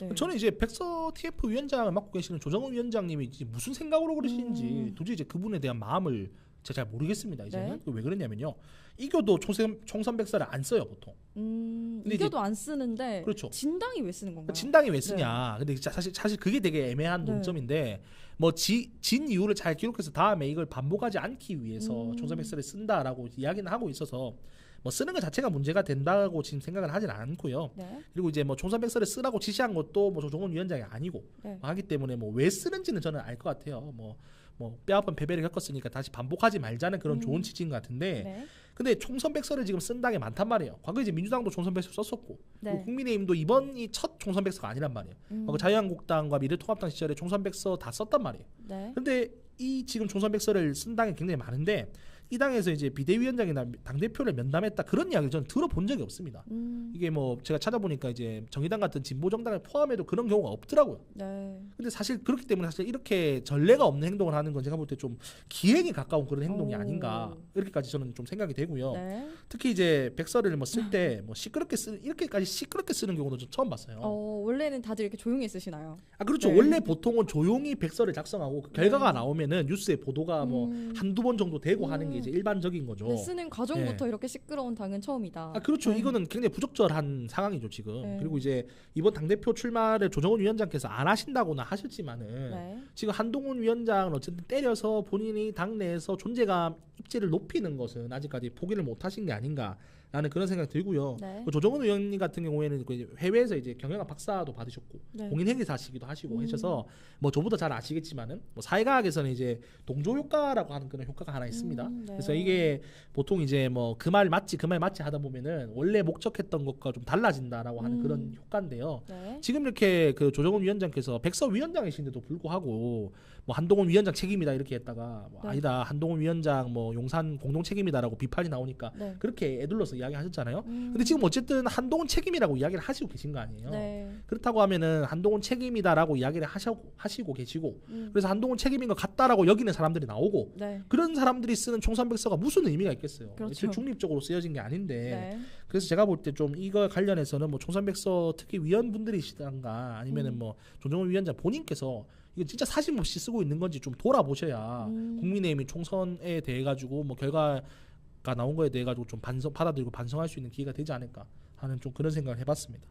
네. 저는 이제 백서 TF 위원장을 맡고 계시는 조정은 위원장님이 이제 무슨 생각으로 그러시는지 음. 도저히 이제 그분에 대한 마음을 제가 잘 모르겠습니다. 이제는 네. 그왜 그러냐면요. 이겨도 총선 총선 백서를 안 써요 보통. 음, 근데 이제- 이겨도 안 쓰는데 그렇죠. 진당이 왜 쓰는 건가요? 진당이 왜 쓰냐. 근데 진짜 사실 사실 그게 되게 애매한 네. 논점인데 뭐진 이유를 잘 기록해서 다음에 이걸 반복하지 않기 위해서 음. 총선 백서를 쓴다라고 이야기는 하고 있어서 뭐 쓰는 것 자체가 문제가 된다고 지금 생각을 하진 않고요. 네. 그리고 이제 뭐 총선 백서를 쓰라고 지시한 것도 뭐 조정훈 위원장이 아니고 네. 하기 때문에 뭐 왜 쓰는지는 저는 알 것 같아요. 뭐 뭐 뼈아픈 패배를 겪었으니까 다시 반복하지 말자는 그런 음. 좋은 취지인 것 같은데 네. 근데 총선 백서를 지금 쓴 당에 많단 말이에요. 과거 이제 민주당도 총선 백서 썼었고 네. 국민의힘도 이번이 첫 총선 백서가 아니란 말이에요. 음. 과거 자유한국당과 미래통합당 시절에 총선 백서 다 썼단 말이에요. 네. 근데 이 지금 총선 백서를 쓴 당이 굉장히 많은데 이 당에서 이제 비대위원장이나 당 대표를 면담했다 그런 이야기를 저는 들어본 적이 없습니다. 음. 이게 뭐 제가 찾아보니까 이제 정의당 같은 진보 정당을 포함해도 그런 경우가 없더라고요. 네. 근데 사실 그렇기 때문에 사실 이렇게 전례가 없는 행동을 하는 건 제가 볼 때 좀 기행에 가까운 그런 행동이 오. 아닌가 이렇게까지 저는 좀 생각이 되고요. 네. 특히 이제 백서를 뭐 쓸 때뭐 시끄럽게 쓰 이렇게까지 시끄럽게 쓰는 경우도 좀 처음 봤어요. 어, 원래는 다들 이렇게 조용히 쓰시나요? 아 그렇죠. 네. 원래 보통은 조용히 백서를 작성하고 그 결과가 네. 나오면은 뉴스에 보도가 뭐 음. 한두 번 정도 되고 하는 게 음. 이제 일반적인 거죠. 네, 쓰는 과정부터 이렇게 시끄러운 당은 처음이다. 아 그렇죠. 네. 이거는 굉장히 부적절한 상황이죠 지금. 네. 그리고 이제 이번 당 대표 출마를 조정훈 위원장께서 안 하신다고는 하셨지만은 네. 지금 한동훈 위원장은 어쨌든 때려서 본인이 당내에서 존재감 입지를 높이는 것은 아직까지 포기를 못 하신 게 아닌가 라는 그런 생각이 들고요. 네. 그 조정훈 의원님 같은 경우에는 그 해외에서 이제 경영학 박사도 받으셨고 네. 공인회계사시기도 하시고 음. 하셔서 뭐 저보다 잘 아시겠지만은 뭐 사회과학에서는 이제 동조 효과라고 하는 그런 효과가 하나 있습니다. 음, 네. 그래서 이게 보통 이제 뭐 그 말 맞지 그 말 맞지 하다 보면은 원래 목적했던 것과 좀 달라진다라고 하는 음. 그런 효과인데요. 네. 지금 이렇게 그 조정훈 위원장께서 백서 위원장이신데도 불구하고 뭐 한동훈 위원장 책임이다 이렇게 했다가 뭐 네. 아니다 한동훈 위원장 뭐 용산 공동 책임이다라고 비판이 나오니까 네. 그렇게 애둘러서 이야기하셨잖아요. 음. 근데 지금 어쨌든 한동훈 책임이라고 이야기를 하시고 계신 거 아니에요. 네. 그렇다고 하면은 한동훈 책임이다라고 이야기를 하시고 하시고 계시고 음. 그래서 한동훈 책임인 것 같다라고 여기는 사람들이 나오고 네. 그런 사람들이 쓰는 총선백서가 무슨 의미가 있겠어요. 그렇죠. 중립적으로 쓰여진 게 아닌데 네. 그래서 제가 볼 때 좀 이거 관련해서는 뭐 총선백서 특히 위원분들이시던가 아니면은 음. 뭐 조정훈 위원장 본인께서 이거 진짜 사심 없이 쓰고 있는 건지 좀 돌아보셔야 음. 국민의힘이 총선에 대해 가지고 뭐 결과가 나온 거에 대해 가지고 좀 반성 받아들이고 반성할 수 있는 기회가 되지 않을까 하는 좀 그런 생각을 해봤습니다.